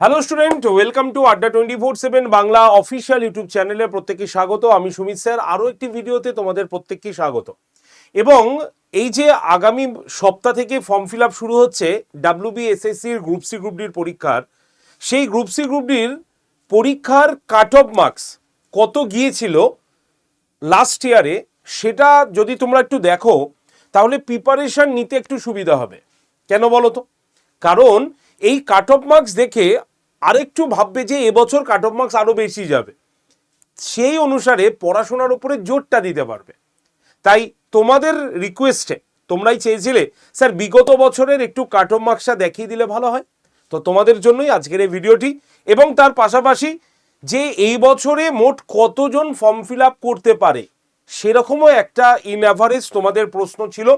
Hello student welcome to Adda twenty four seven Bangla official YouTube চ্যানেলে প্রত্যেককে স্বাগত। আমি সুমিত স্যার। আরও একটি ভিডিওতে তোমাদের প্রত্যেককে স্বাগত। এবং এই যে আগামী সপ্তাহ থেকে ফর্ম ফিল আপ শুরু হচ্ছে ডাব্লিউবি এসএসসির গ্রুপ সি গ্রুপ ডির পরীক্ষার, সেই গ্রুপ সি গ্রুপ ডির পরীক্ষার কাট অফ মার্কস কত গিয়েছিল লাস্ট ইয়ারে সেটা যদি তোমরা একটু দেখো, তাহলে প্রিপারেশন নিতে একটু সুবিধা হবে। কেন বলো তো? কারণ এই কাট অফ মার্কস দেখে আরেকটু ভাববে যে এবছর কাট অফ মার্কস আরও বেশি যাবে। সেই অনুসারে পড়াশোনার উপরে জোরটা দিতে পারবে। তাই তোমাদের রিকোয়েস্টে তোমরাই চেয়েছিলে, স্যার, বিগত বছরের একটু কাট অফ মার্কসটা দেখিয়ে দিলে ভালো হয়? তো তোমাদের জন্যই আজকের এই ভিডিওটি এবং তার পাশাপাশি যে এই বছরে মোট কতজন ফর্ম ফিল আপ করতে পারে, সেরকমও একটা ইন অ্যাভারেজ তোমাদের প্রশ্ন ছিল।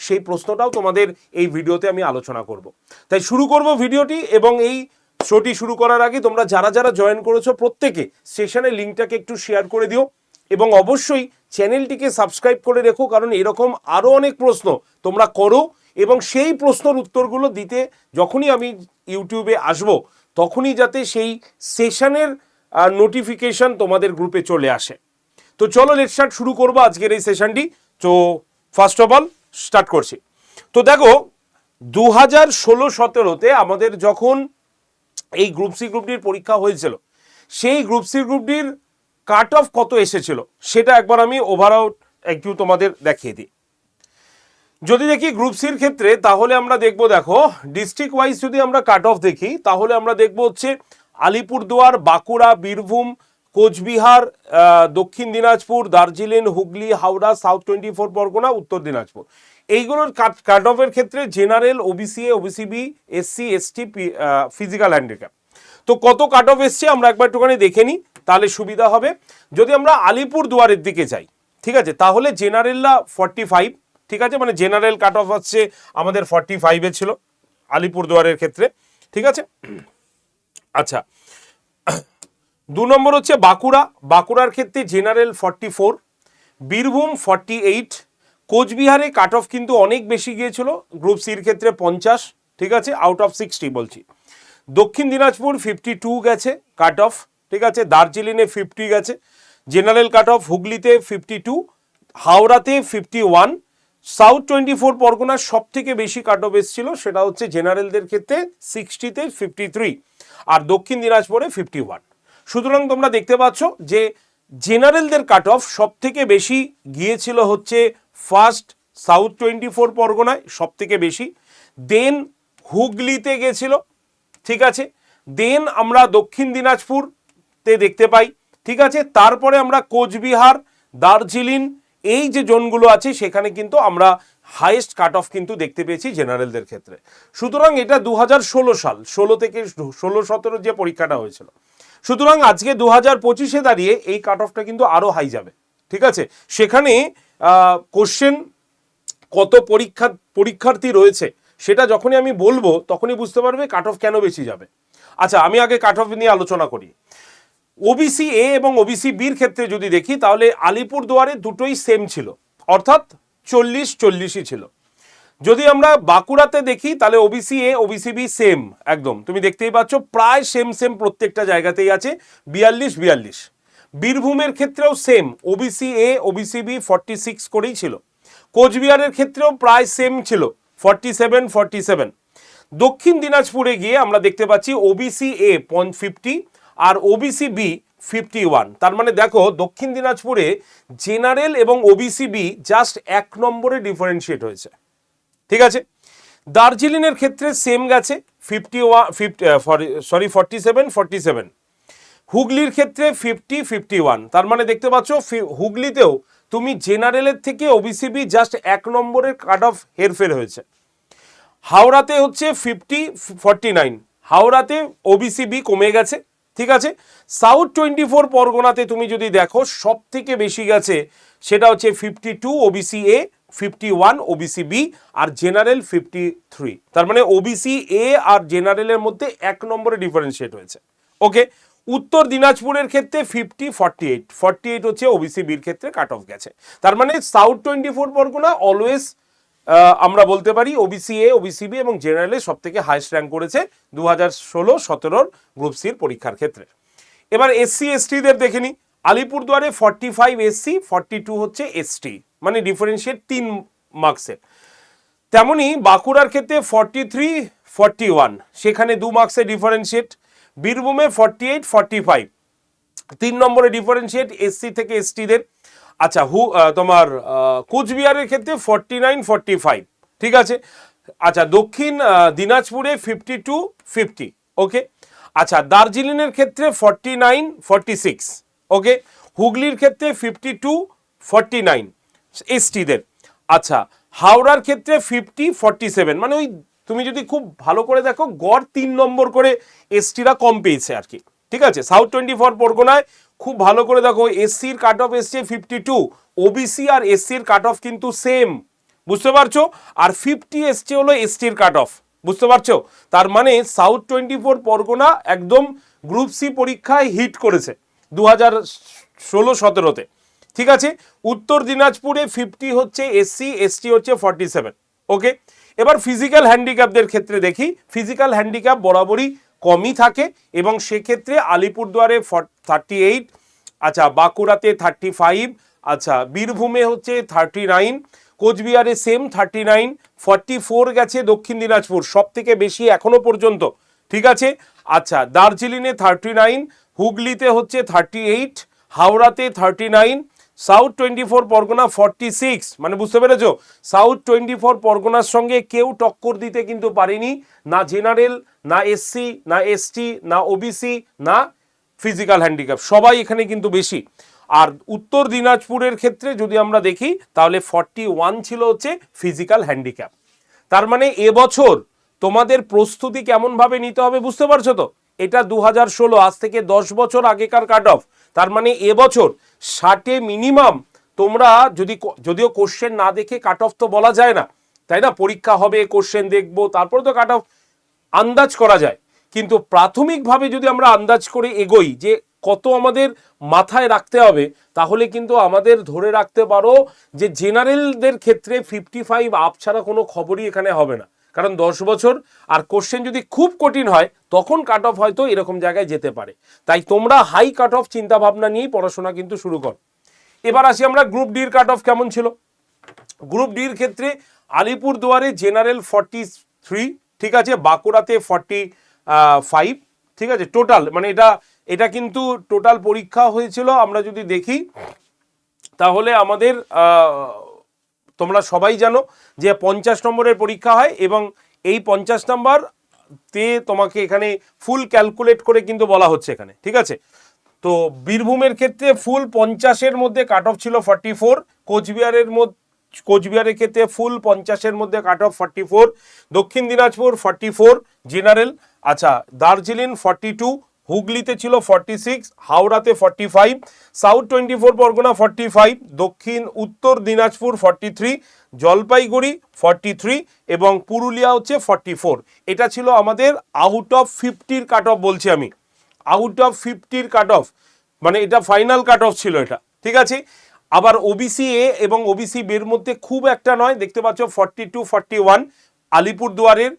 সেই প্রশ্নটাও তোমাদের এই ভিডিওতে আমি আলোচনা করব। তাই শুরু করব ভিডিওটি এবং এই শোটি শুরু করার আগে তোমরা যারা যারা জয়েন করেছ প্রত্যেকে সেশনের লিঙ্কটাকে একটু শেয়ার করে দিও এবং অবশ্যই চ্যানেলটিকে সাবস্ক্রাইব করে রেখো, কারণ এরকম আরও অনেক প্রশ্ন তোমরা করো এবং সেই প্রশ্নের উত্তরগুলো দিতে যখনই আমি ইউটিউবে আসব, তখনই যাতে সেই সেশনের নোটিফিকেশন তোমাদের গ্রুপে চলে আসে। তো চলো লেট স্টার্ট শুরু করব আজকের এই সেশনটি তো ফার্স্ট অফ অল স্টার্ট করছি। তো দেখো দু হাজার ষোলো সতেরোতে আমাদের যখন এই গ্রুপ সি গ্রুপ ডির পরীক্ষা হয়েছিল। সেই গ্রুপ সি গ্রুপ ডির কাট অফ কত এসেছিল, সেটা একবার আমি ওভারঅল একটু তোমাদের দেখিয়ে দিই। যদি দেখি গ্রুপ সির ক্ষেত্রে, তাহলে আমরা দেখব, দেখো ডিস্ট্রিক্ট ওয়াইজ যদি আমরা কাট অফ দেখি, তাহলে আমরা দেখব হচ্ছে Alipurduar, Bankura, Birbhum Cooch Behar Dakshin Dinajpur, Darjeeling, Hooghly, Howrah, south twenty four Pargana Uttar Dinajpur. এইগুলোর কাট অফের ক্ষেত্রে general, OBC A OBC B, SC, ST physical handicap. তো কত কাট অফ এসছে আমরা একবার একটুখানি দেখে নিই, তাহলে সুবিধা হবে। যদি আমরা আলিপুর দুয়ারের দিকে যাই, ঠিক আছে? তাহলে জেনারেলরা ফর্টি ফাইভ ঠিক আছে? মানে জেনারেল কাট অফ হচ্ছে আমাদের ফর্টি ফাইভে ছিল আলিপুর দুয়ারের ক্ষেত্রে, ঠিক আছে? আচ্ছা দু নম্বর হচ্ছে বাঁকুড়া। বাঁকুড়ার ক্ষেত্রে general forty four, Birbhum forty eight, কোচবিহারে কাট অফ কিন্তু অনেক বেশি গিয়েছিল। গ্রুপ সির ক্ষেত্রে পঞ্চাশ, ঠিক আছে? আউট অফ সিক্সটি বলছি। দক্ষিণ দিনাজপুর ফিফটি টু গেছে কাট অফ ঠিক আছে? দার্জিলিংয়ে ফিফটি গেছে, জেনারেল কাট অফ হুগলিতে ফিফটি টু হাওড়াতে fifty one south twenty four পরগনার সব থেকে বেশি কাট অফ এসেছিল, সেটা হচ্ছে জেনারেলদের ক্ষেত্রে সিক্সটিতে ফিফটি থ্রি আর দক্ষিণ দিনাজপুরে ফিফটি ওয়ান সুতরাং তোমরা দেখতে পাচ্ছ যে জেনারেলদের কাট অফ সব থেকে বেশি গিয়েছিল হচ্ছে ফার্স্ট সাউথ টোয়েন্টি ফোর পরগনায় সব থেকে বেশি। দেন হুগলিতে গেছিল, ঠিক আছে? দেন আমরা দক্ষিণ দিনাজপুরতে দেখতে পাই, ঠিক আছে? তারপরে আমরা কোচবিহার, দার্জিলিং, এই যে জোনগুলো আছে, সেখানে কিন্তু আমরা হাইয়েস্ট কাট অফ কিন্তু দেখতে পেয়েছি জেনারেলদের ক্ষেত্রে। সুতরাং এটা দু হাজার ষোলো সাল, ষোলো থেকে ষোলো সতেরো যে পরীক্ষাটা হয়েছিল। সুতরাং আজকে দু হাজার পঁচিশে দাঁড়িয়ে এই কাট অফটা কিন্তু আরও হাই যাবে। ঠিক আছে? সেখানে কোশ্চেন কত পরীক্ষা, পরীক্ষার্থী রয়েছে, সেটা যখনই আমি বলব, তখনই বুঝতে পারবে কাট অফ কেন বেশি যাবে। আচ্ছা আমি আগে কাট অফ নিয়ে আলোচনা করি। ওবিসি এ এবং ওবিসি বির ক্ষেত্রে যদি দেখি, তাহলে আলিপুর দুয়ারে দুটোই সেম ছিল। অর্থাৎ চল্লিশ চল্লিশই ছিল। যদি আমরা বাঁকুড়াতে দেখি, তাহলে OBC A OBC B same একদম। তুমি দেখতেই পাচ্ছ, প্রায় সেম সেম প্রত্যেকটা জায়গাতেই আছে, বিয়াল্লিশ বিয়াল্লিশ। বীরভূমের ক্ষেত্রেও same OBC A OBC B forty six করেই ছিল। কোচবিহারের ক্ষেত্রেও প্রায় সেম ছিল ফর্টি সেভেন ফর্টি সেভেন দক্ষিণ দিনাজপুরে গিয়ে আমরা দেখতে পাচ্ছি ওবিসি এ পয়েন্ট ফিফটি আর ওবিসি বি ফিফটি ওয়ান তার মানে দেখো, দক্ষিণ দিনাজপুরে জেনারেল এবং ওবিসি বি জাস্ট এক নম্বরে ডিফারেন্সিয়েট হয়েছে। ঠিক আছে? দার্জিলিংয়ের ক্ষেত্রে সেম গেছে fifty one fifty sorry forty seven forty seven হুগলির ক্ষেত্রে ফিফটি ফিফটি ওয়ান তার মানে দেখতে পাচ্ছ হুগলিতেও তুমি জেনারেলের থেকে ওবিসিবি জাস্ট এক নম্বরের কাট অফ হেরফের হয়েছে। হাওড়াতে হচ্ছে ফিফটি ফর্টি নাইন হাওড়াতে ওবিসিবি কমে গেছে, ঠিক আছে? সাউথ টোয়েন্টি ফোর পরগনাতে তুমি যদি দেখো সব থেকে বেশি গেছে, সেটা হচ্ছে fifty two OBC A fifty one OBC B R general fifty three তার মানে ওবিসি এ আর জেনারেলের মধ্যে এক নম্বরে ডিফারেন্সিয়েট হয়েছে। ওকে উত্তর দিনাজপুরের ক্ষেত্রে fifty forty eight forty eight হচ্ছে ওবিসি বির ক্ষেত্রে কাট অফ গেছে। তার মানে south twenty four Pargana always আমরা বলতে পারি ওবিসি এ ওবিসি বি এবং জেনারেলে সব থেকে হাইস্ট র্যাঙ্ক করেছে দু হাজার ষোলো, সতেরোর গ্রুপ সির পরীক্ষার ক্ষেত্রে। এবার এসসি এসটিদের দেখে নিই আলিপুরদুয়ারে forty five SC forty two হচ্ছে এসটি মানে ডিফারেন্সিয়েট তিন মার্কসের তেমনি বাঁকুড়ার ক্ষেত্রে ফর্টি থ্রি ফর্টি ওয়ান সেখানে দু মার্কসের ডিফারেন্সিয়েট বীরভূমে ফর্টি এইট ফর্টি ফাইভ তিন নম্বরে ডিফারেন্সিয়েট এসসি থেকে এসটিদের আচ্ছা হু তোমার কোচবিহারের ক্ষেত্রে ফর্টি নাইন ফর্টি ফাইভ ঠিক আছে? আচ্ছা দক্ষিণ দিনাজপুরে ফিফটি টু ফিফটি ওকে আচ্ছা দার্জিলিংয়ের ক্ষেত্রে forty nine forty six okay হুগলির ক্ষেত্রে ফিফটি টু ফর্টি নাইন এসটিদের আচ্ছা হাওড়ার ক্ষেত্রে ফিফটি ফর্টি সেভেন মানে ওই তুমি যদি খুব ভালো করে দেখো, গড় তিন নম্বর করে এসটিরা কম পেয়েছে আর কি। ঠিক আছে? সাউথ টোয়েন্টি ফোর পরগনায় খুব ভালো করে দেখো এসসির কাট অফ এসছে ফিফটি টু ওবিসি আর এসসির কাট অফ কিন্তু সেম বুঝতে পারছ? আর ফিফটি এসছে হলো এসটির কাট অফ বুঝতে পারছ? তার মানে সাউথ টোয়েন্টি ফোর পরগনা একদম গ্রুপ সি পরীক্ষায় হিট করেছে দু হাজার ষোলো সতেরোতে। ঠিক আছে? উত্তর দিনাজপুরে ফিফটি হচ্ছে এসসি এসটি হচ্ছে ফর্টি সেভেন ওকে এবার ফিজিক্যাল হ্যান্ডিক্যাপদের ক্ষেত্রে দেখি। ফিজিক্যাল হ্যান্ডিক্যাপ বরাবরই কমই থাকে এবং সেক্ষেত্রে আলিপুরদুয়ারে থার্টি এইট আচ্ছা বাঁকুড়াতে থার্টি ফাইভ আচ্ছা বীরভূমে হচ্ছে থার্টি নাইন কোচবিহারে same thirty nine forty four গেছে দক্ষিণ দিনাজপুর সব থেকে বেশি এখনও পর্যন্ত, ঠিক আছে? আচ্ছা দার্জিলিংয়ে থার্টি নাইন হুগলিতে হচ্ছে থার্টি এইট হাওড়াতে thirty nine south twenty four Pargana forty six. মানে বুঝতে পেরেছ? সাউথ টোয়েন্টি ফোর পরগনার সঙ্গে কেউ টক্কর দিতে কিন্তু পারেনি। না জেনারেল, না এসসি, না এসটি, না ওবিসি, না ফিজিক্যাল হ্যান্ডিক্যাপ। সবাই এখানে কিন্তু বেশি। আর উত্তর দিনাজপুরের ক্ষেত্রে যদি আমরা দেখি, তাহলে ফর্টি ওয়ান ছিল হচ্ছে ফিজিক্যাল হ্যান্ডিক্যাপ। তার মানে এবছর তোমাদের প্রস্তুতি কেমনভাবে নিতে হবে বুঝতে পারছ তো? এটা দু হাজার ষোলো, আজ থেকে দশ বছর আগেকার কাট অফ তার মানে এবছর ষাটে মিনিমাম তোমরা যদি যদিও কোশ্চেন না দেখে কাট অফ তো বলা যায় না, তাই না? পরীক্ষা হবে কোশ্চেন দেখব, তারপরে তো কাট অফ আন্দাজ করা যায়। কিন্তু প্রাথমিকভাবে যদি আমরা আন্দাজ করে এগোই যে কত আমাদের মাথায় রাখতে হবে, তাহলে কিন্তু আমাদের ধরে রাখতে পারো যে জেনারেলদের ক্ষেত্রে ফিফটি ফাইভ আপ ছাড়া কোনো খবরই এখানে হবে না। কারণ দশ বছর আর কোশ্চেন যদি খুব কঠিন হয়, তখন কাট অফ হয়তো এরকম জায়গায় যেতে পারে। তাই তোমরা হাই কাট অফ চিন্তা ভাবনা নিয়েই পড়াশোনা কিন্তু শুরু কর। এবার আসি আমরা গ্রুপ ডির কাট অফ কেমন ছিল? গ্রুপ ডির ক্ষেত্রে আলিপুরদুয়ারে জেনারেল ফর্টি থ্রি ঠিক আছে? বাঁকুড়াতে ফর্টি ফাইভ ঠিক আছে? টোটাল মানে এটা এটা কিন্তু টোটাল পরীক্ষা হয়েছিল। আমরা যদি দেখি, তাহলে আমাদের তোমরা সবাই জানো যে পঞ্চাশ নম্বরের পরীক্ষা হয় এবং এই পঞ্চাশ নম্বর তে তোমাকে এখানে ফুল ক্যালকুলেট করে কিন্তু বলা হচ্ছে এখানে, ঠিক আছে? তো বীরভূমের ক্ষেত্রে ফুল পঞ্চাশের মধ্যে কাট অফ ছিল ফর্টি ফোর কোচবিহারের মধ্যে কোচবিহারের ক্ষেত্রে ফুল পঞ্চাশের মধ্যে কাট অফ ফর্টি ফোর দক্ষিণ দিনাজপুর ফর্টি ফোর জেনারেল আচ্ছা দার্জিলিং ফর্টি টু হুগলিতে ছিল ফর্টি সিক্স হাওড়াতে forty five south twenty four Pargana forty five দক্ষিণ উত্তর Dinajpur forty three Jalpaiguri forty three এবং পুরুলিয়া হচ্ছে ফর্টি ফোর এটা ছিল আমাদের আউট অফ ফিফটির কাট অফ বলছি আমি। আউট অফ ফিফটির কাট অফ মানে এটা ফাইনাল কাট অফ ছিল এটা, ঠিক আছে? আবার ওবিসি এ এবং ওবিসি বের মধ্যে খুব একটা নয়, দেখতে পাচ্ছ ফর্টি টু ফর্টি ওয়ান আলিপুরদুয়ারের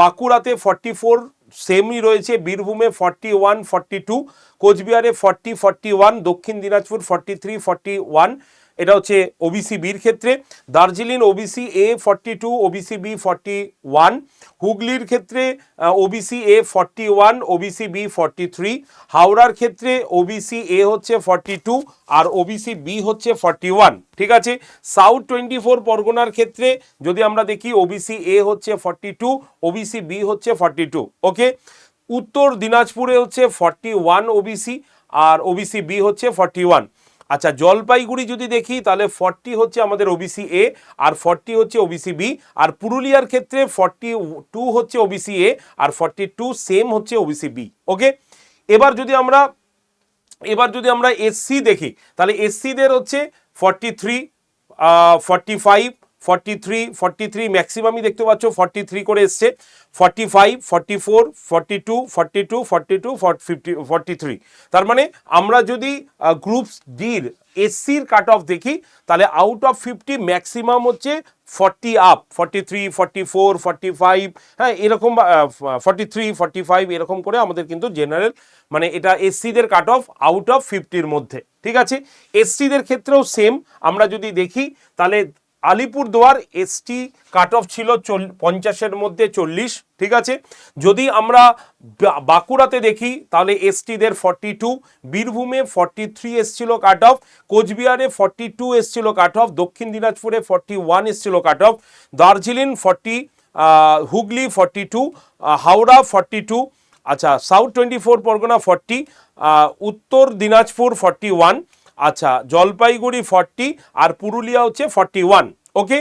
বাঁকুড়াতে ফর্টি ফোর সেমই রয়েছে, বীরভূমে ফর্টি ওয়ান ফর্টি টু কোচবিহারে forty forty one Dakshin Dinajpur forty three forty one এটা হচ্ছে ওবিসি বির ক্ষেত্রে Darjeeling OBC A forty two OBC B forty one হুগলির ক্ষেত্রে OBC A forty one OBC B forty three হাওড়ার ক্ষেত্রে OBC A হচ্ছে ফর্টি টু আর ওবিসি বি হচ্ছে ফর্টি ওয়ান ঠিক আছে সাউথ টোয়েন্টি ফোর পরগনার ক্ষেত্রে যদি আমরা দেখি ওবিসি এ হচ্ছে ফর্টি টু ওবিসি বি হচ্ছে ফর্টি টু ওকে উত্তর দিনাজপুরে হচ্ছে ফর্টি ওয়ান ওবিসি আর ওবিসি বি হচ্ছে ফর্টি ওয়ান আচ্ছা জলপাইগুড়ি যদি দেখি, তাহলে ফর্টি হচ্ছে আমাদের ওবিসি এ আর ফর্টি হচ্ছে ওবিসি বি আর পুরুলিয়ার ক্ষেত্রে ফর্টি টু হচ্ছে ওবিসি এ আর ফর্টি টু সেম হচ্ছে ওবিসি বি ওকে এবার যদি আমরা, এবার যদি আমরা এসসি দেখি, তাহলে এসসিদের হচ্ছে forty three forty five forty three forty three ম্যাক্সিমামই দেখতে পাচ্ছ ফর্টি থ্রি করে এসছে। Forty five forty four forty two forty two forty two fifty forty three তার মানে আমরা যদি গ্রুপ ডির এসসির কাট অফ দেখি, তাহলে আউট অফ ফিফটি ম্যাক্সিমাম হচ্ছে forty up forty three forty four forty five হ্যাঁ এরকম ফর্টি থ্রি ফর্টি ফাইভ এরকম করে আমাদের কিন্তু জেনারেল মানে এটা এসসিদের কাট অফ আউট অফ ফিফটির মধ্যে। ঠিক আছে? এসসিদের ক্ষেত্রেও সেম আমরা যদি দেখি, তাহলে আলিপুরদুয়ার এসটি কাট অফ ছিল চল, পঞ্চাশের মধ্যে চল্লিশ, ঠিক আছে? যদি আমরা বাঁকুড়াতে দেখি, তাহলে এসটিদের ফর্টি টু বীরভূমে ফর্টি থ্রি এসছিল কাট অফ কোচবিহারে ফর্টি টু এসছিল কাট অফ দক্ষিণ দিনাজপুরে ফর্টি ওয়ান এসছিল cut off Darjeeling forty Hooghly forty two Howrah forty two আচ্ছা south twenty four Pargana forty Uttar Dinajpur forty one আচ্ছা Jalpaiguri forty আর পুরুলিয়া হচ্ছে forty one okay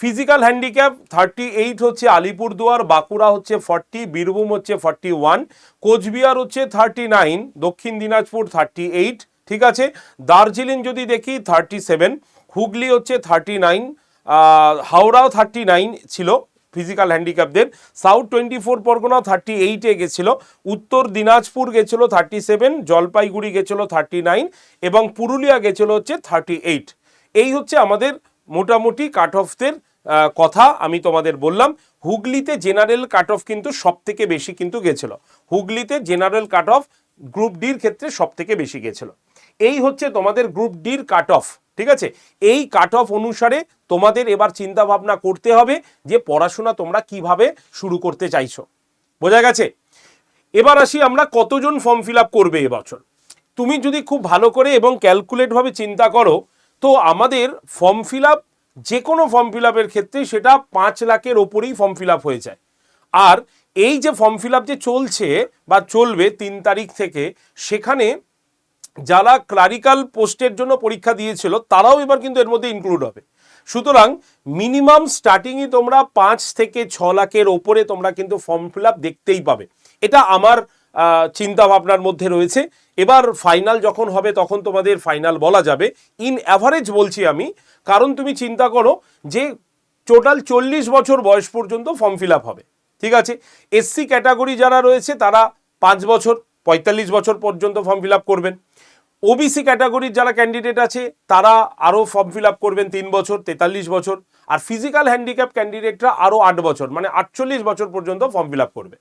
physical handicap thirty eight হচ্ছে আলিপুরদুয়ার, বাঁকুড়া হচ্ছে forty Birbhum হচ্ছে ফর্টি ওয়ান কোচবিহার হচ্ছে thirty nine দক্ষিণ Dinajpur thirty eight ঠিক আছে? দার্জিলিং যদি দেখি থার্টি সেভেন হুগলি হচ্ছে থার্টি নাইন হাওড়াও থার্টি নাইন ছিল physical হ্যান্ডিক্যাপদের south twenty four Pargana thirty এইটে গেছিল। উত্তর দিনাজপুর গেছিল থার্টি সেভেন জলপাইগুড়ি গেছিল থার্টি নাইন এবং পুরুলিয়া গেছিল হচ্ছে থার্টি এইট এই হচ্ছে আমাদের মোটামুটি কাট অফদের কথা আমি তোমাদের বললাম। হুগলিতে জেনারেল কাট অফ কিন্তু সব থেকে বেশি কিন্তু গেছিল। হুগলিতে জেনারেল কাট অফ গ্রুপ ডির ক্ষেত্রে সব থেকে বেশি গেছিল। এই হচ্ছে তোমাদের গ্রুপ ডির কাট অফ ঠিক আছে? এই কাট অফ অনুসারে তোমাদের এবার চিন্তা ভাবনা করতে হবে যে পড়াশোনা তোমরা কীভাবে শুরু করতে চাইছো। বোঝা গেছে? এবার আসি আমরা কতজন ফর্ম ফিল আপ করবে এবছর। তুমি যদি খুব ভালো করে এবং ক্যালকুলেটভাবে চিন্তা করো, তো আমাদের ফর্ম ফিল আপ যে কোনো ফর্ম ফিল আপের ক্ষেত্রে সেটা পাঁচ লাখের ওপরেই ফর্ম ফিল আপ হয়ে যায়। আর এই যে ফর্ম ফিল আপ যে চলছে বা চলবে তিন তারিখ থেকে, সেখানে যারা ক্লারিক্যাল পোস্টের জন্য পরীক্ষা দিয়েছিল, তারাও এবার কিন্তু এর মধ্যে ইনক্লুড হবে। সুতরাং মিনিমাম স্টার্টিংই তোমরা পাঁচ থেকে ছ লাখের ওপরে তোমরা কিন্তু ফর্ম ফিল দেখতেই পাবে। এটা আমার চিন্তা ভাবনার মধ্যে রয়েছে। এবার ফাইনাল যখন হবে, তখন তোমাদের ফাইনাল বলা যাবে। ইন অ্যাভারেজ বলছি আমি, কারণ তুমি চিন্তা করো যে টোটাল চল্লিশ বছর বয়স পর্যন্ত ফর্ম ফিল হবে। ঠিক আছে? এসসি ক্যাটাগরি যারা রয়েছে, তারা পাঁচ বছর, পঁয়তাল্লিশ বছর পর্যন্ত ফর্ম ফিল করবেন। ওবিসি ক্যাটাগরির যারা ক্যান্ডিডেট আছে, তারা আরও ফর্ম ফিল আপ করবেন তিন বছর, তেতাল্লিশ বছর। আর ফিজিক্যাল হ্যান্ডিক্যাপ ক্যান্ডিডেটরা আরও আট বছর মানে আটচল্লিশ বছর পর্যন্ত ফর্ম ফিল আপ করবে।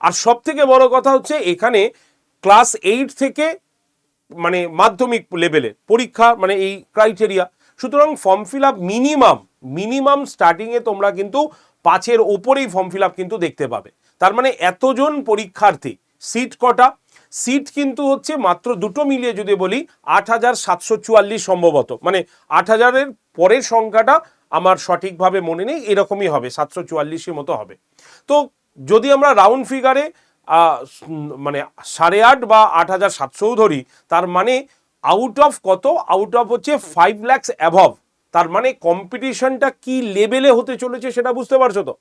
আর সব থেকে বড় কথা হচ্ছে, এখানে ক্লাস এইট থেকে মানে মাধ্যমিক লেভেলে পরীক্ষা মানে এই ক্রাইটেরিয়া সুতরাং form fill up minimum minimum স্টার্টিংয়ে তোমরা কিন্তু পাঁচের ওপরেই ফর্ম ফিল আপ কিন্তু দেখতে পাবে। তার মানে এতজন পরীক্ষার্থী সিট কটা সিট কিন্তু হচ্ছে মাত্র দুটো মিলিয়ে যদি বলি, আট হাজার সাতশো চুয়াল্লিশ সম্ভবত। মানে আট হাজারের পরের সংখ্যাটা আমার সঠিকভাবে মনে নেই, এরকমই হবে, সাতশো চুয়াল্লিশের মতো হবে। তো যদি আমরা রাউন্ড ফিগারে মানে সাড়ে আট বা আট হাজার সাতশোও ধরি, তার মানে আউট অফ কত? আউট অফ হচ্ছে ফাইভ ল্যাক্স অ্যাভভ তার মানে কম্পিটিশনটা কি লেভেলে হতে চলেছে সেটা বুঝতে পারছ তো?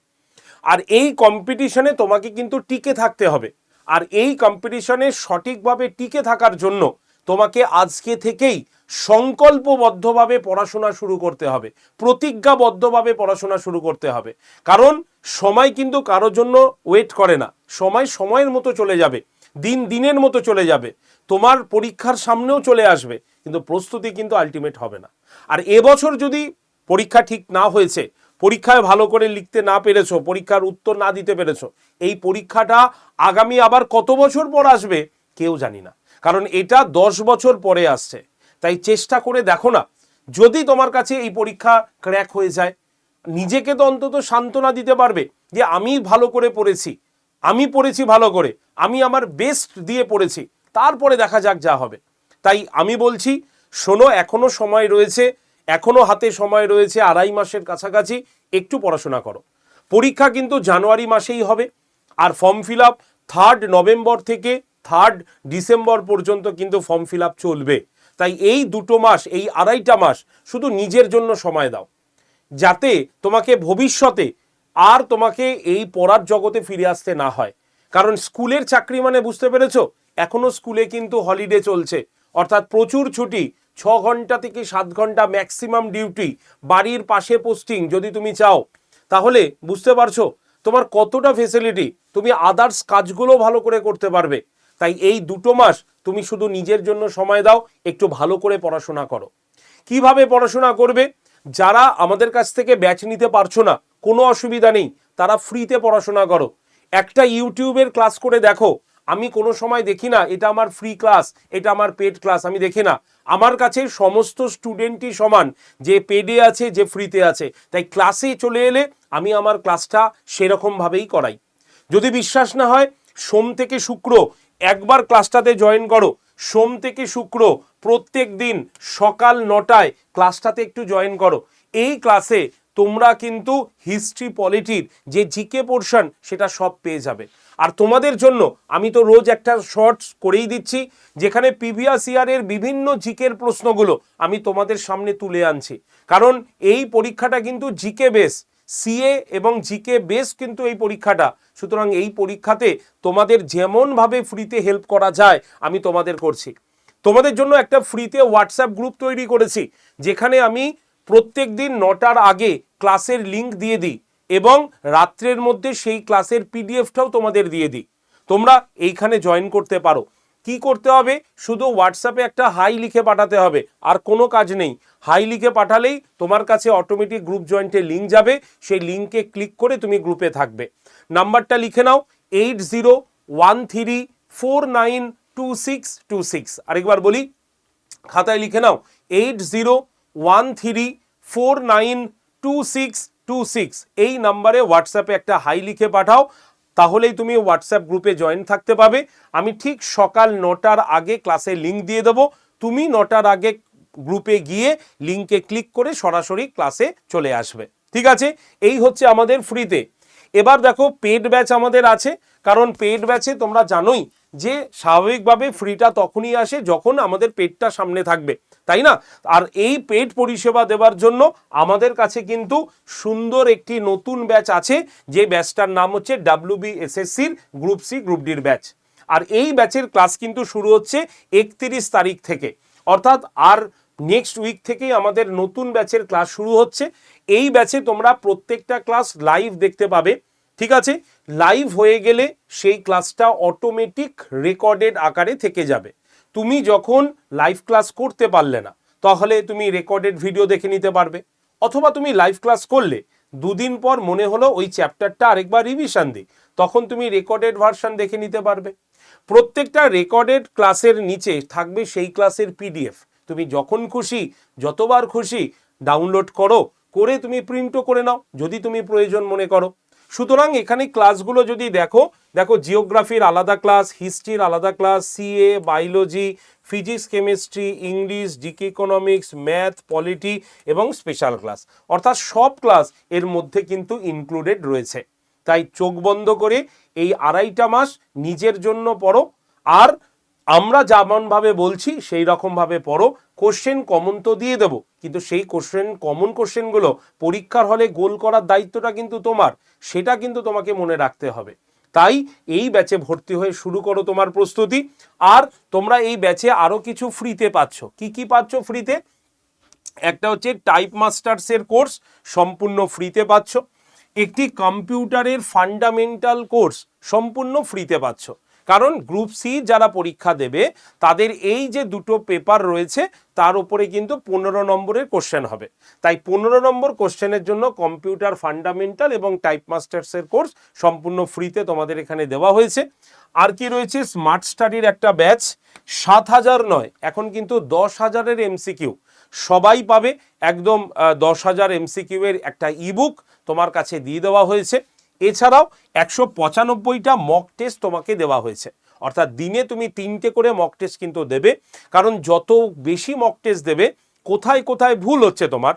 আর এই কম্পিটিশনে তোমাকে কিন্তু টিকে থাকতে হবে। আর এই কম্পিটিশনে সঠিকভাবে টিকে থাকার জন্য তোমাকে আজকে থেকেই সংকল্পবদ্ধভাবে পড়াশোনা শুরু করতে হবে। প্রতিজ্ঞাবদ্ধভাবে পড়াশোনা শুরু করতে হবে। কারণ সময় কিন্তু কারোর জন্য ওয়েট করে না। সময় সময়ের মতো চলে যাবে। দিন দিনের মতো চলে যাবে। তোমার পরীক্ষার সামনেও চলে আসবে। কিন্তু প্রস্তুতি কিন্তু আলটিমেট হবে না। আর এবছর যদি পরীক্ষা ঠিক না হয়েছে পরীক্ষায় ভালো করে লিখতে না পেরেছ, পরীক্ষার উত্তর না দিতে পেরেছ, এই পরীক্ষাটা আগামী আবার কত বছর পর আসবে কেউ জানি না। কারণ এটা দশ বছর পরে আসছে। তাই চেষ্টা করে দেখো না, যদি তোমার কাছে এই পরীক্ষা ক্র্যাক হয়ে যায়, নিজেকে তো অন্তত সান্ত্বনা দিতে পারবে যে আমি ভালো করে পড়েছি, আমি পড়েছি ভালো করে, আমি আমার বেস্ট দিয়ে পড়েছি, তারপরে দেখা যাক যা হবে। তাই আমি বলছি, শোনো, এখনও সময় রয়েছে এখনও হাতে সময় রয়েছে আড়াই মাসের কাছাকাছি। একটু পড়াশোনা করো। পরীক্ষা কিন্তু জানুয়ারি মাসেই হবে। আর form fill up third November থেকে থার্ড ডিসেম্বর পর্যন্ত কিন্তু ফর্ম ফিল আপ চলবে। তাই এই দুটো মাস, এই আড়াইটা মাস শুধু নিজের জন্য সময় দাও। যাতে তোমাকে ভবিষ্যতে আর তোমাকে এই পড়ার জগতে ফিরে আসতে না হয়। কারণ স্কুলের চাকরি মানে বুঝতে পেরেছ? এখনও স্কুলে কিন্তু হলিডে চলছে। অর্থাৎ প্রচুর ছুটি ছ ঘণ্টা থেকে সাত ঘণ্টা ম্যাক্সিমাম ডিউটি বাড়ির পাশে পোস্টিং যদি তুমি চাও। তাহলে বুঝতে পারছ, তোমার কতটা ফেসিলিটি তুমি আদার্স কাজগুলো ভালো করে করতে পারবে। তাই এই দুটো মাস তুমি শুধু নিজের জন্য সময় দাও, একটু ভালো করে পড়াশোনা করো। কীভাবে পড়াশোনা করবে? যারা আমাদের কাছ থেকে ব্যাচ নিতে পারছ না, কোনো অসুবিধা নেই, তারা ফ্রিতে পড়াশোনা করো। একটা ইউটিউবের ক্লাস করে দেখো, আমি কোনো সময় দেখি না, এটা আমার ফ্রি ক্লাস এটা আমার পেড ক্লাস আমি দেখি না। আমার কাছে সমস্ত স্টুডেন্টই সমান, যে পেডে আছে, যে ফ্রিতে আছে। তাই ক্লাসে চলে এলে আমি আমার ক্লাসটা সেরকমভাবেই করাই। যদি বিশ্বাস না হয়, সোম থেকে শুক্র একবার ক্লাসটাতে জয়েন করো। সোম থেকে শুক্র প্রত্যেক দিন সকাল নটায় ক্লাসটাতে একটু জয়েন করো। এই ক্লাসে তোমরা কিন্তু হিস্ট্রি পলিটির যে জিকে পোর্শন সেটা সব পেয়ে যাবে। আর তোমাদের জন্য আমি তো রোজ একটা শর্টস করেই দিচ্ছি, যেখানে প্রিভিয়াস ইয়ারের বিভিন্ন জিকের প্রশ্নগুলো আমি তোমাদের সামনে তুলে আনছি। কারণ এই পরীক্ষাটা কিন্তু জিকে বেস সিএ এবং জিকে বেস কিন্তু এই পরীক্ষাটা। সুতরাং এই পরীক্ষাতে তোমাদের যেমনভাবে ফ্রিতে হেল্প করা যায়, আমি তোমাদের করছি। তোমাদের জন্য একটা ফ্রিতে হোয়াটসঅ্যাপ গ্রুপ তৈরি করেছি, যেখানে আমি প্রত্যেক দিন নটার আগে ক্লাসের লিংক দিয়ে দিই এবং রাত্রের মধ্যে সেই ক্লাসের পিডিএফটাও তোমাদের দিয়ে দিই। তোমরা এইখানে জয়েন করতে পারো। কি করতে হবে? শুধু হোয়াটসঅ্যাপে একটা হাই লিখে পাঠাতে হবে, আর কোনো কাজ নেই। হাই লিখে পাঠালেই তোমার কাছে অটোমেটিক গ্রুপ জয়েন্টের লিঙ্ক যাবে। সেই লিঙ্কে ক্লিক করে তুমি গ্রুপে থাকবে। নাম্বারটা লিখে নাও eight zero one three four nine two six two six আরেকবার বলি, খাতায় লিখে নাও eight zero one three four nine two six two six. এই নাম্বারে হোয়াটসঅ্যাপে একটা হাই লিখে পাঠাও, তাহলেই তুমি হোয়াটসঅ্যাপ গ্রুপে জয়েন থাকতে পাবে। আমি ঠিক সকাল নটার আগে ক্লাসে লিঙ্ক দিয়ে দেবো। তুমি নটার আগে গ্রুপে গিয়ে লিঙ্কে ক্লিক করে সরাসরি ক্লাসে চলে আসবে। ঠিক আছে? এই হচ্ছে আমাদের ফ্রিতে এবার দেখো পেড ব্যাচ আমাদের আছে। কারণ পেড ব্যাচে তোমরা জানোই যে স্বাভাবিকভাবে ফ্রিটা তখনই আসে যখন আমাদের পেডটা সামনে থাকবে। তাই না? আর এই পেড পরিষেবা দেওয়ার জন্য আমাদের কাছে কিন্তু সুন্দর একটি নতুন ব্যাচ আছে, যে ব্যাচটার নাম হচ্ছে ডাব্লিউবিএসএসসির গ্রুপ সি, গ্রুপ ডির ব্যাচ। আর এই ব্যাচের ক্লাস কিন্তু শুরু হচ্ছে একত্রিশ তারিখ থেকে। অর্থাৎ আর নেক্সট উইক থেকেই আমাদের নতুন ব্যাচের ক্লাস শুরু হচ্ছে। এই ব্যাচে তোমরা প্রত্যেকটা ক্লাস লাইভ দেখতে পাবে, ঠিক আছে? লাইভ হয়ে গেলে সেই ক্লাসটা অটোমেটিক রেকর্ডেড আকারে থেকে যাবে। তুমি যখন লাইভ ক্লাস করতে পারলে না, তাহলে তুমি রেকর্ডেড ভিডিও দেখে নিতে পারবে। অথবা তুমি লাইভ ক্লাস করলে, দুদিন পর মনে হলো ওই চ্যাপ্টারটা আরেকবার রিভিশন দিই, তখন তুমি রেকর্ডেড ভার্সন দেখে নিতে পারবে। প্রত্যেকটা রেকর্ডেড ক্লাসের নিচে থাকবে সেই ক্লাসের পিডিএফ তুমি যখন খুশি, যতবার খুশি ডাউনলোড করো, করে তুমি প্রিন্টও করে নাও, যদি তুমি প্রয়োজন মনে করো। সুতরাং এখানে ক্লাসগুলো যদি দেখো দেখো জিওগ্রাফির আলাদা ক্লাস হিস্ট্রির আলাদা class CA biology physics chemistry English GK economics math polity এবং স্পেশাল ক্লাস অর্থাৎ সব ক্লাস এর মধ্যে কিন্তু ইনক্লুডেড রয়েছে। তাই চোখ বন্ধ করে এই আড়াইটা মাস নিজের জন্য পড়ো। আর আমরা যেমনভাবে বলছি, সেই রকমভাবে পড়ো। কোশ্চেন কমন তো দিয়ে দেবো, কিন্তু সেই কোশ্চেন কমন কোশ্চেনগুলো পরীক্ষার হলে গোল করার দায়িত্বটা কিন্তু তোমার। সেটা কিন্তু তোমাকে মনে রাখতে হবে। তাই এই ব্যাচে ভর্তি হয়ে শুরু করো তোমার প্রস্তুতি। আর তোমরা এই ব্যাচে আরও কিছু ফ্রিতে পাচ্ছ। কি কি পাচ্ছ ফ্রিতে? একটা হচ্ছে টাইপ মাস্টার্সের কোর্স সম্পূর্ণ ফ্রিতে পাচ্ছ। একটি কম্পিউটারের ফান্ডামেন্টাল কোর্স সম্পূর্ণ ফ্রিতে পাচ্ছ। কারণ গ্রুপ সি যারা পরীক্ষা দেবে, তাদের এই যে দুটো পেপার রয়েছে, তার উপরে কিন্তু পনেরো নম্বরের কোশ্চেন হবে। তাই পনেরো নম্বর কোশ্চেনের জন্য কম্পিউটার ফান্ডামেন্টাল এবং টাইপ মাস্টার্সের কোর্স সম্পূর্ণ ফ্রিতে তোমাদের এখানে দেওয়া হয়েছে। আর কি রয়েছে? স্মার্ট স্টাডির একটা ব্যাচ সাত হাজার নয়, এখন কিন্তু দশ হাজারের এমসিকিউ সবাই পাবে, একদম দশ হাজার এমসিকিউ এর একটা ইবুক তোমার কাছে দিয়ে দেওয়া হয়েছে। এছাড়াও একশো পঁচানব্বইটা মক টেস্ট তোমাকে দেওয়া হয়েছে। অর্থাৎ দিনে তুমি তিনটে করে মক টেস্ট কিন্তু দেবে। কারণ যত বেশি মক টেস্ট দেবে, কোথায় কোথায় ভুল হচ্ছে তোমার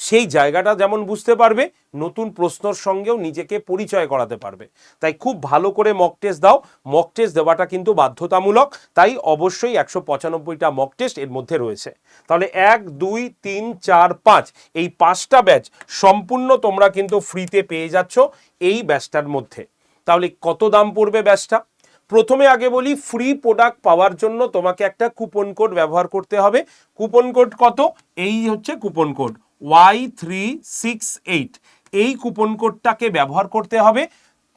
সেই জায়গাটা যেমন বুঝতে পারবে, নতুন প্রশ্নর সঙ্গেও নিজেকে পরিচয় করাতে পারবে। তাই খুব ভালো করে মক টেস্ট দাও। মক টেস্ট দেওয়াটা কিন্তু বাধ্যতামূলক। তাই অবশ্যই একশো পঁচানব্বইটা মক টেস্ট এর মধ্যে রয়েছে। তাহলে এক, দুই, তিন, চার, পাঁচ, এই পাঁচটা ব্যাচ সম্পূর্ণ তোমরা কিন্তু ফ্রিতে পেয়ে যাচ্ছ এই ব্যাচটার মধ্যে। তাহলে কত দাম পড়বে ব্যাচটা প্রথমে আগে বলি ফ্রি প্রোডাক্ট পাওয়ার জন্য তোমাকে একটা কুপন কোড ব্যবহার করতে হবে। কুপন কোড কত? এই হচ্ছে coupon code Y three six eight এই কুপন কোডটাকে ব্যবহার করতে হবে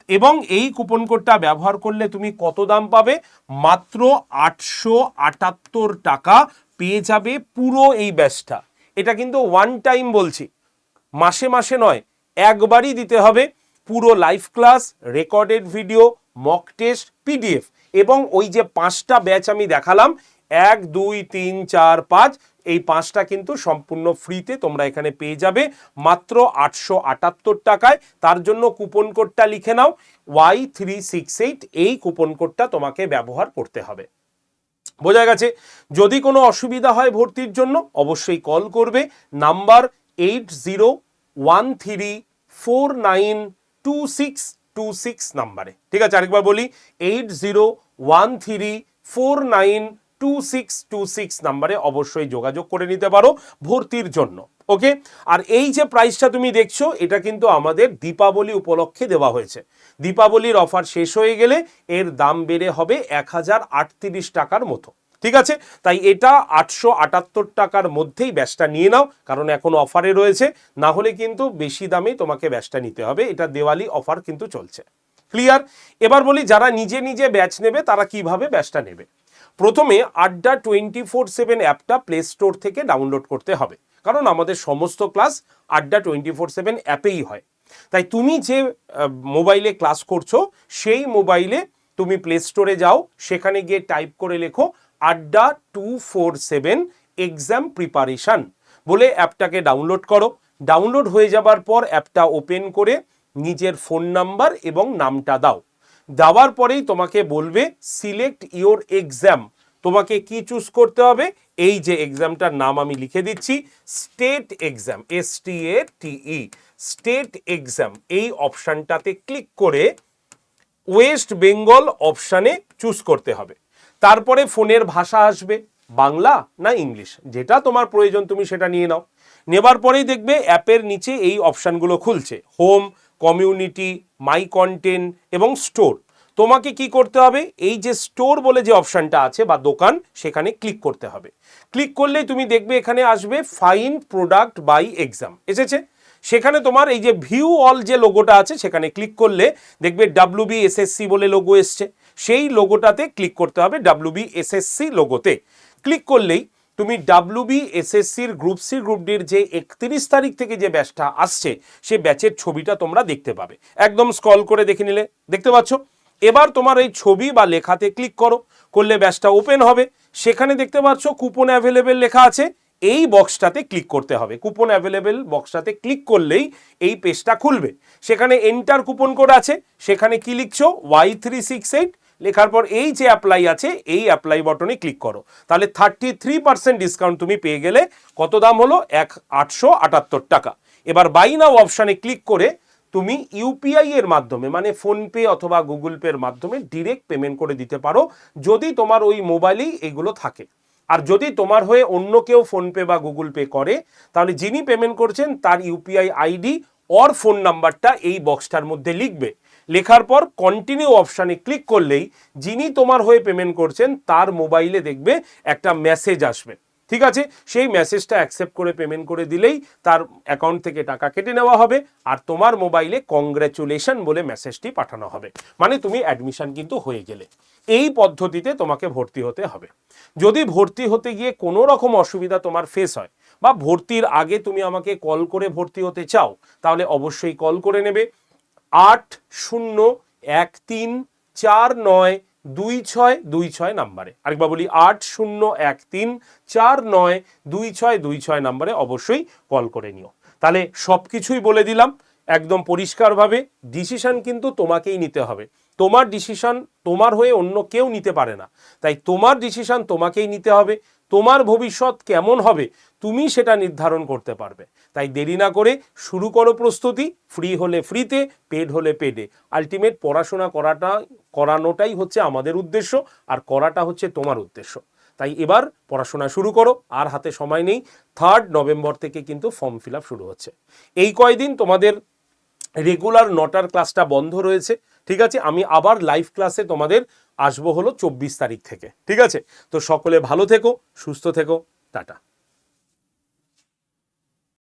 এবং এই কুপন কোডটা ব্যবহার করলে তুমি কত দাম পাবে? মাত্র আটশো আটাত্তর টাকা পেয়ে যাবে পুরো এই ব্যাচটা এটা কিন্তু ওয়ান টাইম বলছি। মাসে মাসে নয়, একবারই দিতে হবে। পুরো live class recorded video mock test PDF এবং ওই যে পাঁচটা ব্যাচ আমি দেখালাম, এক, দুই, তিন, চার, পাঁচ এই পাঁচটা কিন্তু সম্পূর্ণ ফ্রিতে তোমরা এখানে পেয়ে যাবে। মাত্র আটশো আটাত্তর টাকায়। তার জন্য কুপন কোডটা লিখে নাও। ওয়াই থ্রি সিক্স এইট এই কুপন কোডটা তোমাকে ব্যবহার করতে হবে। বোঝা গেছে? যদি কোনো অসুবিধা হয় ভর্তির জন্য, অবশ্যই কল করবে। Number eight zero one three four nine two six two six নাম্বারে। ঠিক আছে? আরেকবার বলি eight zero one three four nine two six two six নাম্বারে অবশ্যই যোগাযোগ করে নিতে পারো ভর্তির জন্য ওকে আর এই যে প্রাইসটা তুমি দেখছ, এটা কিন্তু আমাদের দীপাবলি উপলক্ষে দেওয়া হয়েছে। দীপাবলির অফার শেষ হয়ে গেলে এর দাম বেড়ে হবে এক হাজার আটত্রিশ টাকার মতো, ঠিক আছে? তাই এটা আটশো আটাত্তর টাকার মধ্যেই ব্যাচটা নিয়ে নাও, কারণ এখন অফারে রয়েছে। না হলে কিন্তু বেশি দামে তোমাকে ব্যাচটা নিতে হবে, এটা দেওয়ালি অফার কিন্তু চলছে। ক্লিয়ার এবার বলি, যারা নিজে নিজে ব্যাচ নেবে, তারা কীভাবে ব্যাচটা নেবে? প্রথমে আড্ডা টোয়েন্টি ফোর সেভেন অ্যাপটা প্লে স্টোর থেকে ডাউনলোড করতে হবে। কারণ আমাদের সমস্ত ক্লাস আড্ডা টোয়েন্টি ফোর সেভেন অ্যাপেই হয়। তাই তুমি যে মোবাইলে ক্লাস করছ, সেই মোবাইলে তুমি প্লে স্টোরে যাও, সেখানে গিয়ে টাইপ করে লেখো, Adda two four seven exam preparation বলে অ্যাপটাকে ডাউনলোড করো। ডাউনলোড হয়ে যাবার পর অ্যাপটা ওপেন করে নিজের ফোন নাম্বার এবং নামটা দাও। দেওয়ার পরেই তোমাকে বলবে সিলেক্ট ইওর এক্সাম তোমাকে কি চুজ করতে হবে? এই যে এক্সামটার নাম আমি লিখে দিচ্ছি state exam S T A TE state exam এই অপশানটাতে ক্লিক করে ওয়েস্ট বেঙ্গল অপশানে চুজ করতে হবে। তারপরে ফোনের ভাষা আসবে, বাংলা না ইংলিশ যেটা তোমার প্রয়োজন, তুমি সেটা নিয়ে নাও। নেবার পরেই দেখবে অ্যাপের নিচে এই অপশানগুলো খুলছে হোম কমিউনিটি মাই কন্টেন্ট এবং স্টোর তোমাকে কি করতে হবে? এই যে স্টোর বলে যে অপশানটা আছে বা দোকান, সেখানে ক্লিক করতে হবে। ক্লিক করলেই তুমি দেখবে এখানে আসবে ফাইন প্রোডাক্ট বাই এক্সাম এসেছে? সেখানে তোমার এই যে ভিউ অল যে লোগোটা আছে, সেখানে ক্লিক করলে দেখবে ডাব্লু এসএসসি বলে লোগো এসছে। সেই লোগোটাতে ক্লিক করতে হবে ডাব্লিউ বি এসএসসি লোগোতে ক্লিক করলেই তুমি ডাব্লিউ বি এসএসসির গ্রুপ সি গ্রুপ ডির যে একত্রিশ তারিখ থেকে যে ব্যাচটা আসছে, সে ব্যাচের ছবিটা তোমরা দেখতে পাবে। একদম স্ক্রল করে দেখে নিলে। দেখতে পাচ্ছ? এবার তোমার এই ছবি বা লেখাতে ক্লিক করো। করলে ব্যাচটা ওপেন হবে। সেখানে দেখতে পাচ্ছ কুপন অ্যাভেলেবেল লেখা আছে। এই বক্সটাতে ক্লিক করতে হবে। কুপন অ্যাভেলেবেল বক্সটাতে ক্লিক করলেই এই পেজটা খুলবে। সেখানে এন্টার কুপন কোড আছে। সেখানে কি লিখছো? ওয়াই থ্রি সিক্স এইট লেখার পর এই যে অ্যাপ্লাই আছে, এই অ্যাপ্লাই বটনে ক্লিক করো। তাহলে থার্টি থ্রি পার্সেন্ট ডিসকাউন্ট তুমি পেয়ে গেলে কত দাম হলো? এক আটশো আটাত্তর টাকা। এবার বাই নাও অপশানে ক্লিক করে তুমি ইউপিআই এর মাধ্যমে মানে ফোনপে অথবা গুগল পের মাধ্যমে ডিরেক্ট পেমেন্ট করে দিতে পারো, যদি তোমার ওই মোবাইলেই এগুলো থাকে। আর যদি তোমার হয়ে অন্য কেউ ফোনপে বা গুগল পে করে, তাহলে যিনি পেমেন্ট করছেন তার ইউপিআই আইডি অর ফোন নাম্বারটা এই বক্সটার মধ্যে লিখবে। লেখার পর কন্টিনিউ অপশানে ক্লিক করলেই যিনি তোমার হয়ে পেমেন্ট করছেন, তার মোবাইলে দেখবে একটা মেসেজ আসবে। ঠিক আছে? সেই মেসেজটা অ্যাকসেপ্ট করে পেমেন্ট করে দিলেই তার অ্যাকাউন্ট থেকে টাকা কেটে নেওয়া হবে আর তোমার মোবাইলে কংগ্রেচুলেশন বলে মেসেজটি পাঠানো হবে। মানে তুমি অ্যাডমিশন কিন্তু হয়ে গেলে। এই পদ্ধতিতে তোমাকে ভর্তি হতে হবে। যদি ভর্তি হতে গিয়ে কোনো রকম অসুবিধা তোমার ফেস হয় বা ভর্তির আগে তুমি আমাকে কল করে ভর্তি হতে চাও, তাহলে অবশ্যই কল করে নেবে। আট শূন্য এক তিন চার নয় দুই ছয় দুই ছয় নাম্বারে। আরেকবার বলি, আট শূন্য এক তিন চার নয় দুই ছয় দুই ছয় নাম্বারে অবশ্যই কল করে নিও। তাহলে সব কিছুই বলে দিলাম, একদম পরিষ্কারভাবে। ডিসিশন কিন্তু তোমাকেই নিতে হবে। তোমার ডিসিশন তোমার হয়ে অন্য কেউ নিতে পারে না। তাই তোমার ডিসিশন তোমাকেই নিতে হবে। তোমার ভবিষ্যৎ কেমন হবে, তুমি সেটা নির্ধারণ করতে পারবে। তাই দেরি না করে শুরু করো প্রস্তুতি ফ্রি হলে ফ্রিতে পেড হলে পেডে আলটিমেট পড়াশোনা করাটা, করানোটাই হচ্ছে আমাদের উদ্দেশ্য, আর করাটা হচ্ছে তোমার উদ্দেশ্য। তাই এবার পড়াশোনা শুরু করো, আর হাতে সময় নেই থার্ড নভেম্বর থেকে কিন্তু ফর্ম ফিল শুরু হচ্ছে। এই কয়দিন তোমাদের রেগুলার নটার ক্লাসটা বন্ধ রয়েছে ঠিক আছে? আমি আবার লাইভ ক্লাসে তোমাদের আসব হলো চব্বিশ তারিখ থেকে। ঠিক আছে? তো সকলে ভালো থেকো, সুস্থ থেকো, টাটা।